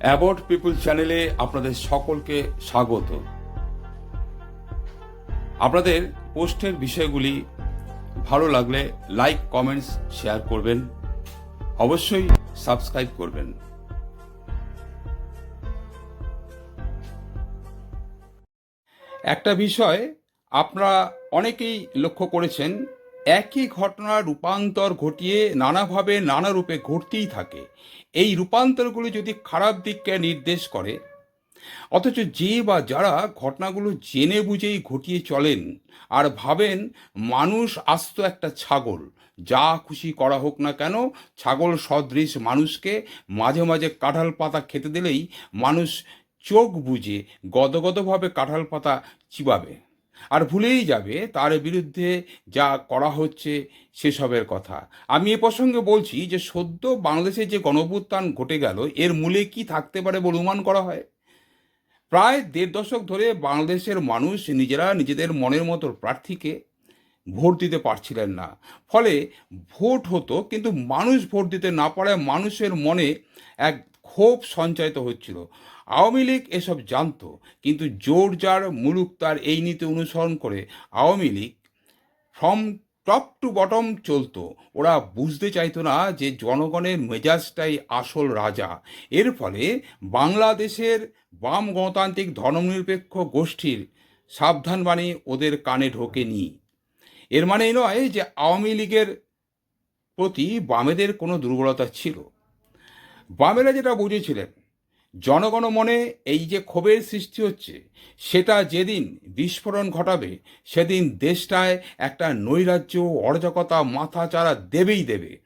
About পিপুল চ্যানেলে আপনাদের সকলকে স্বাগত। আপনাদের পোস্টের বিষয়গুলি ভালো লাগলে লাইক, কমেন্টস, শেয়ার করবেন। অবশ্যই সাবস্ক্রাইব করবেন। একটা বিষয় আপনারা অনেকেই লক্ষ্য করেছেন একই ঘটনার রূপান্তর ঘটিয়ে নানাভাবে নানা রূপে ঘটতেই থাকে। এই রূপান্তরগুলি যদি খারাপ দিককে নির্দেশ করে, অথচ যে বা যারা ঘটনাগুলো জেনে বুঝেই ঘটিয়ে চলেন আর ভাবেন মানুষ আস্ত একটা ছাগল, যা খুশি করা হোক না কেন, ছাগল সদৃশ মানুষকে মাঝে মাঝে কাঁঠাল পাতা খেতে দিলেই মানুষ চোখ বুজে গদগদভাবে কাঁঠাল পাতা চিবাবে। আর ভুলেই যাবে, তার বিরুদ্ধে যা করা হচ্ছে সেসবের কথা। আমি এ প্রসঙ্গে বলছি যে, সদ্য বাংলাদেশে যে গণভুত্থান ঘটে গেল, এর মূলে কি থাকতে পারে বলে অনুমান করা হয়? প্রায় দেড় দশক ধরে বাংলাদেশের মানুষ নিজেরা নিজেদের মনের মতো প্রার্থীকে ভোট দিতে পারছিলেন না। ফলে ভোট হতো, কিন্তু মানুষ ভোট দিতে না পারায় মানুষের মনে এক ক্ষোভ সঞ্চারিত হচ্ছিল। আওয়ামী লীগ এসব জানতো, কিন্তু জোর যার মুলুক তার এই নীতি অনুসরণ করে Awami League from top to bottom চলতো। ওরা বুঝতে চাইতো না যে জনগণের মেজাজটাই আসল রাজা। এর ফলে বাংলাদেশের বাম গণতান্ত্রিক ধর্মনিরপেক্ষ গোষ্ঠীর সাবধানবাণী ওদের কানে ঢোকে ঢোকেনি। এর মানে নয় যে আওয়ামী লীগের প্রতি বামেদের কোনো দুর্বলতা ছিল। বামেরা যেটা বুঝেছিলেন জনগণ মনে এই যে ক্ষোভের সৃষ্টি হচ্ছে, সেটা যেদিন বিস্ফোরণ ঘটাবে, সেদিন দেশটায় একটা নৈরাজ্য অরাজকতা মাথা চারা দেবেই দেবে।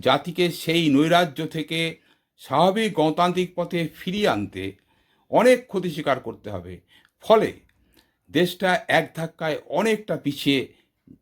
জাতিকে সেই নৈরাজ্য থেকে স্বাভাবিক গণতান্ত্রিক পথে ফিরিয়ে আনতে অনেক ক্ষতি স্বীকার করতে হবে। ফলে দেশটা এক ধাক্কায় অনেকটা পিছিয়ে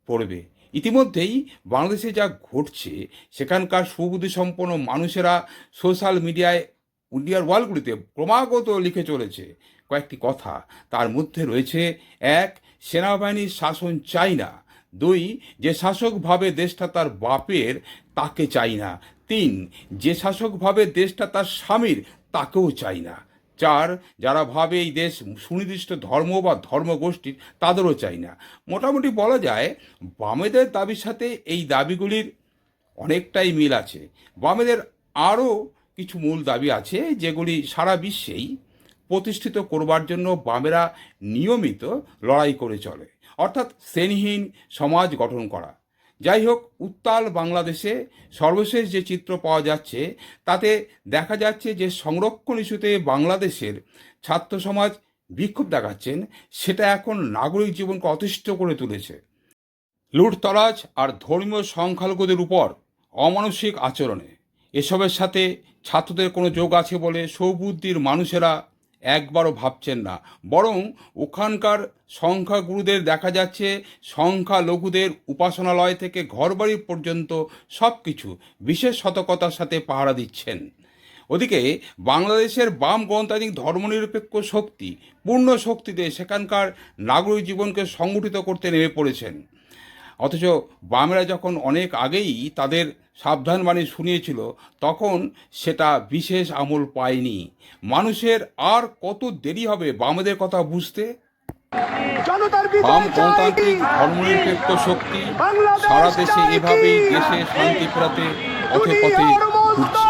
পড়বে। ইতিমধ্যেই বাংলাদেশে যা ঘটছে, সেখানকার সুবুদ্ধি সম্পন্ন মানুষেরা সোশ্যাল মিডিয়ায় ইন্ডিয়ার ওয়ালগুলিতে ক্রমাগত লিখে চলেছে কয়েকটি কথা। তার মধ্যে রয়েছে, এক, সেনাবাহিনীর শাসন চাই না। দুই, যে শাসক ভাবে দেশটা তার বাপের, তাকে চাই না। তিন, যে শাসক ভাবে দেশটা তার স্বামীর, তাকেও চাই না। চার, যারা ভাবে এই দেশ সুনির্দিষ্ট ধর্ম বা ধর্মগোষ্ঠীর, তাদেরও চাই না। মোটামুটি বলা যায়, বামেদের দাবির সাথে এই দাবিগুলির অনেকটাই মিল আছে। বামেদের আরও কিছু মূল দাবি আছে যেগুলি সারা বিশ্বেই প্রতিষ্ঠিত করবার জন্য বামেরা নিয়মিত লড়াই করে চলে, অর্থাৎ শ্রেণীহীন সমাজ গঠন করা। যাই হোক, উত্তাল বাংলাদেশে সর্বশেষ যে চিত্র পাওয়া যাচ্ছে, তাতে দেখা যাচ্ছে যে সংরক্ষণ ইস্যুতে বাংলাদেশের ছাত্র সমাজ বিক্ষোভ দেখাচ্ছেন, সেটা এখন নাগরিক জীবনকে অতিষ্ঠ করে তুলেছে। লুটতরাজ আর ধর্মীয় সংখ্যালঘুদের উপর অমানসিক আচরণে এসবের সাথে ছাত্রদের কোনো যোগ আছে বলে সৌবুদ্ধির মানুষেরা একবারও ভাবছেন না। বরং ওখানকার সংখ্যাগুরুদের দেখা যাচ্ছে, সংখ্যালঘুদের উপাসনালয় থেকে ঘরবাড়ি পর্যন্ত সব কিছু বিশেষ সতর্কতার সাথে পাহারা দিচ্ছেন। ওদিকে বাংলাদেশের বাম গণতান্ত্রিক ধর্মনিরপেক্ষ শক্তি, পূর্ণ শক্তিতে সেখানকার নাগরিক জীবনকে সংগঠিত করতে নেমে পড়েছেন। অথচ বামেরা যখন অনেক আগেই তাদের সাবধানবাণী শুনিয়েছিল তখন সেটা বিশেষ আমল পায়নি। মানুষের আর কত দেরি হবে বামেদের কথা বুঝতে? বাম গণতান্ত্রিক ধর্মনিরপেক্ষ শক্তি সারা দেশে এভাবেই দেশে শান্তি ফেরাতে পথে পথে ঘুরছে।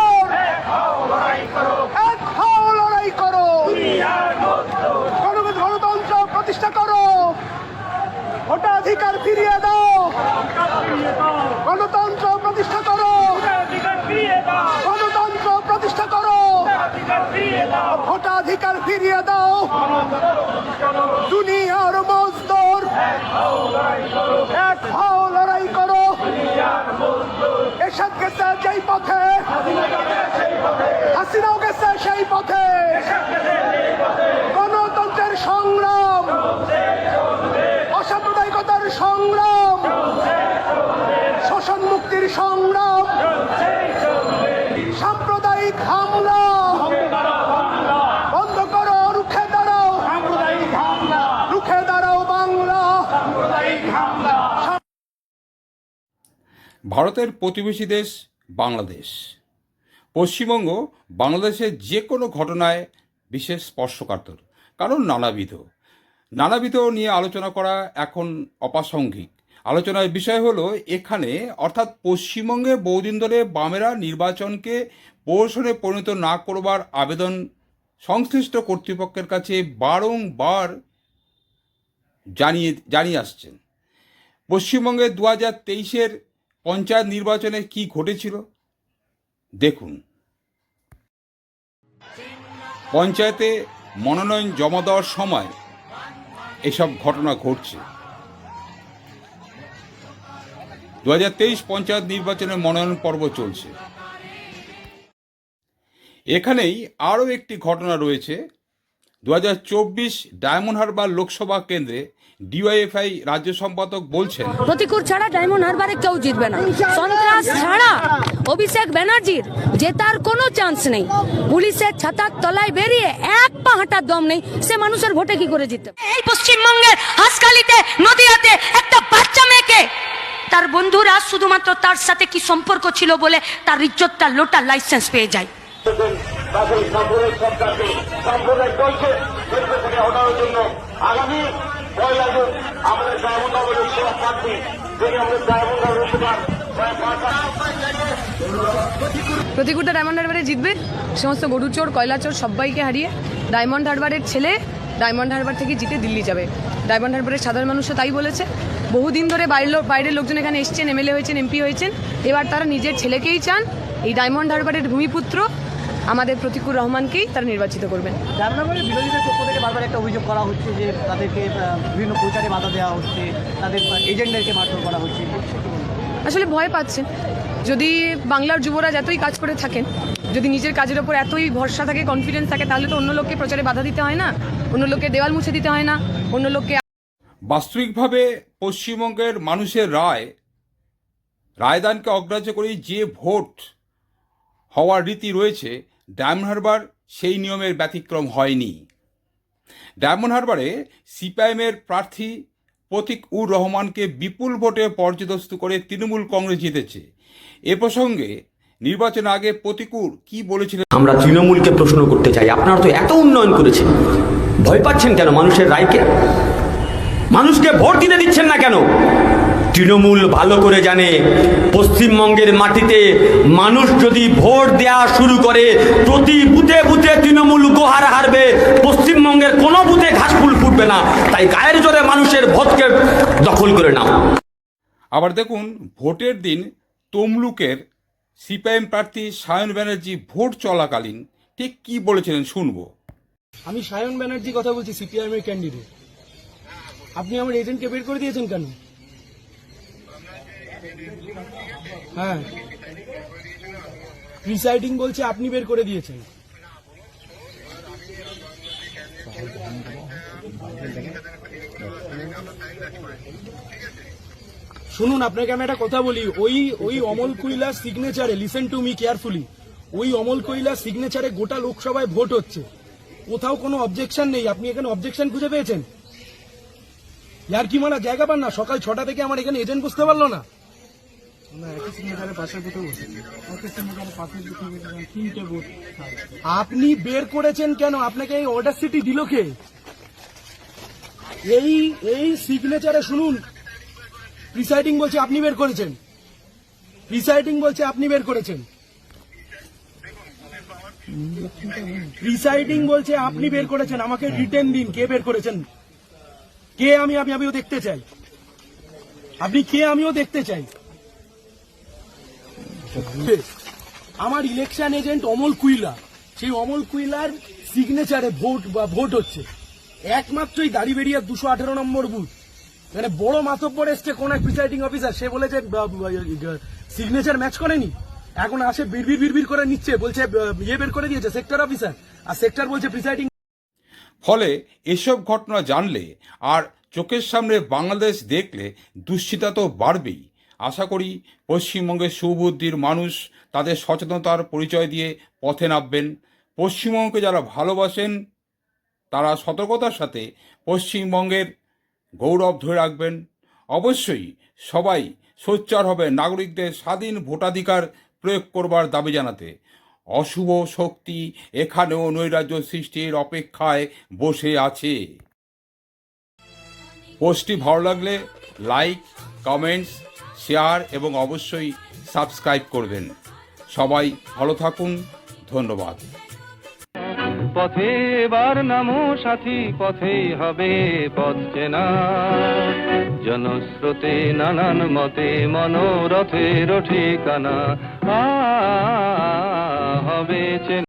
প্রতিষ্ঠা করো। ভোটাধিকার ফিরিয়ে দাও। গণতন্ত্র প্রতিষ্ঠা করো গণতন্ত্র প্রতিষ্ঠা করো ভোটাধিকার ফিরিয়ে দাও। দুনিয়ার মজদুর, এক হও লড়াই করো। এসব গেছে যেই পথে, হাসিনাও গেছে সেই পথে। গণতন্ত্রের সংগ্রাম ভারতের প্রতিবেশী দেশ বাংলাদেশ। পশ্চিমবঙ্গ বাংলাদেশের যে কোনো ঘটনায় বিশেষ স্পর্শকাতর, কারণ নানাবিধ। নানাবিধ নিয়ে আলোচনা করা এখন অপ্রাসঙ্গিক। আলোচনার বিষয় হলো এখানে, অর্থাৎ পশ্চিমবঙ্গে বহুদিন ধরে বামেরা নির্বাচনকে প্রহসনে পরিণত না করবার আবেদন সংশ্লিষ্ট কর্তৃপক্ষের কাছে বারংবার জানিয়ে জানিয়ে আসছেন। পশ্চিমবঙ্গে দু হাজার তেইশের পঞ্চায়েত নির্বাচনে কি ঘটেছিল? দেখুন। পঞ্চায়েতে মনোনয়ন জমা দেওয়ার সময় এসব ঘটনা ঘটছে। দু পঞ্চায়েত নির্বাচনের মনোনয়ন পর্ব চলছে। এখানেই আরও একটি ঘটনা রয়েছে। দু হাজার চব্বিশ ডায়মন্ড হারবার লোকসভা কেন্দ্রে ডিওয়াইএফআই রাজ্য সম্পাদক বলছেন প্রতিকূল ছাড়া ডায়মন্ড হারবারে কেউ জিতবে না। সন্ত্রাস ছাড়া অভিষেক ব্যানার্জির জেতার কোনো চান্স নেই। পুলিশের ছাতার তলায় বেরিয়ে এক পা হাঁটার দম নেই। সে মানুষের ভোটে কি করে জিতবে? এই পশ্চিমবঙ্গের হাসখালিতে নদিয়াতে একটা বাচ্চা মেয়েকে তার বন্ধুরা শুধুমাত্র তার সাথে কি সম্পর্ক ছিল বলে তার ইজ্জতটা লোটার লাইসেন্স পেয়ে যায়। তাদের সাম্প্রদায়িক সরকারকে সাম্প্রদায়িক দলকে কেন্দ্র থেকে হটানোর জন্য আগামী পয়লা জুন আমাদের ডায়মন্ড হারবার লোকসভা প্রার্থী যিনি আমাদের ডায়মন্ড লোকসভার প্রতিকূলটা ডায়মন্ড হারবারে জিতবে সমস্ত গরু চোর কয়লা চোর, সবাইকে হারিয়ে ডায়মন্ড হারবারের ছেলে ডায়মন্ড হারবার থেকে জিতে দিল্লি যাবে। ডায়মন্ড হারবারের সাধারণ মানুষও তাই বলেছে। বহুদিন ধরে বাইরের বাইরের লোকজন এখানে এসছেন, এমএলএ হয়েছেন, এমপি হয়েছেন। এবার তারা নিজের ছেলেকেই চান। এই ডায়মন্ড হারবারের ভূমিপুত্র আমাদের প্রতিকুর রহমানকেই তারা নির্বাচিত করবেন। বিরোধীদের পক্ষ থেকে বারবার একটা অভিযোগ করা হচ্ছে যে তাদেরকে বিভিন্ন প্রচারে বাধা দেওয়া হচ্ছে তাদের মারধর করা হচ্ছে। আসলে ভয় পাচ্ছেন যদি বাংলার যুবরাজ এতই কাজ করে থাকেন যদি নিজের কাজের ওপর এতই ভরসা থাকে কনফিডেন্স থাকে তাহলে তো অন্য লোককে প্রচারে বাধা দিতে হয় না। অন্য লোককে দেওয়াল মুছে দিতে হয় না। অন্য লোককে বাস্তবিকভাবে পশ্চিমবঙ্গের মানুষের রায় রায়দানকে অগ্রাহ্য করেই যে ভোট হওয়ার রীতি রয়েছে ডায়মন্ড হারবার সেই নিয়মের ব্যতিক্রম হয়নি। ডায়মন্ড হারবারে সিপিআইএমের প্রার্থী প্রতীক উর রহমানকে বিপুল ভোটে পর্যদস্ত করে তৃণমূল কংগ্রেস জিতেছে। এ প্রসঙ্গে নির্বাচন আগে প্রতিকূর কি বলেছিলেন? আমরা তৃণমূলকে প্রশ্ন করতে চাই, আপনারা তো এত উন্নয়ন করেছেন। ভয় পাচ্ছেন কেন মানুষের রায়কে? মানুষকে ভোট দিতে দিচ্ছেন না কেন? তৃণমূল ভালো করে জানে। পশ্চিমবঙ্গের মাটিতে মানুষ যদি ভোট দেওয়া শুরু করে প্রতি বুথে বুথে তৃণমূল গোহার হারবে। পশ্চিমবঙ্গের কোনো বুথে ঘাসফুল ফুটবে না। তাই গায়ের জোরে মানুষের ভোটকে দখল করে নাও। আবার দেখুন ভোটের দিন তমলুকের সিপিআইএম প্রার্থী সায়ন ব্যানার্জি ভোট চলাকালীন ঠিক কি বলেছিলেন শুনব। আমি সায়ন ব্যানার্জি কথা বলছি সিপিআইএম এর ক্যান্ডিডেট আপনি আমার এজেন্টকে বের করে দিয়েছেন কেন? হ্যাঁ। প্রিসাইডিং বলছে, আপনি বের করে দিয়েছেন। শুনুন, আপনাকে আমি একটা কথা বলি। ওই ওই অমল কৈলাস সিগনেচারে লিসেন টু মি কেয়ারফুলি ওই অমল কৈলাস সিগনেচারে গোটা লোকসভায় ভোট হচ্ছে। কোথাও কোনো অবজেকশন নেই। আপনি এখানে অবজেকশন খুঁজে পেয়েছেন? ইয়ার কি মারা, জায়গা পান না। সকাল ছটা থেকে আমার এখানে এজেন্ট বুঝতে পারল না। আপনি বের করেছেন কেন? আপনাকে এই অর্ডার সিটি দিল কে? এই এই সিগনেচারে শুনুন। প্রিসাইডিং বলছে আপনি বের করেছেন। প্রিসাইডিং বলছে আপনি বের করেছেন। প্রিসাইডিং বলছে আপনি বের করেছেন। আমাকে রিটেন দিন কে বের করেছেন? কে আমি আমি আমিও দেখতে চাই। আপনি কে আমিও দেখতে চাই? আমার ইলেকশন এজেন্ট অমল কুইলা। সেই অমল কুইলার সিগনেচারে ভোট বা ভোট হচ্ছে। একমাত্রই দাড়িবেড়িয়া দুশো আঠারো নম্বর বুথ মানে বড় মাতব্বর এসছে, কোন এক প্রিসাইডিং অফিসার সে বলেছে সিগনেচার ম্যাচ করেনি। এখন আসে বিড়বির বিড়বির করে নিচ্ছে, বলছে ইয়ে বের করে দিয়েছে সেক্টর অফিসার আর সেক্টর বলছে প্রিসাইডিং ফলে এসব ঘটনা জানলে আর চোখের সামনে বাংলাদেশ দেখলে দুশ্চিন্তা তো বাড়বেই। আশা করি পশ্চিমবঙ্গের সুবুদ্ধির মানুষ তাদের সচেতনতার পরিচয় দিয়ে পথে নামবেন। পশ্চিমবঙ্গকে যারা ভালোবাসেন, তারা সতর্কতার সাথে পশ্চিমবঙ্গের গৌরব ধরে রাখবেন। অবশ্যই সবাই সোচ্চার হবে, নাগরিকদের স্বাধীন ভোটাধিকার প্রয়োগ করবার দাবি জানাতে। অশুভ শক্তি এখানেও নৈরাজ্য সৃষ্টির অপেক্ষায় বসে আছে। পোস্টটি ভালো লাগলে লাইক, কমেন্টস শেয়ার এবং অবশ্যই সাবস্ক্রাইব করবেন। সবাই ভালো থাকুন, ধন্যবাদ। পথে এবার নামো সাথী, পথে হবে পথ চেনা। জনস্রোতে নানান মতে মনোরথের ঠিকানা। হবে চেনা।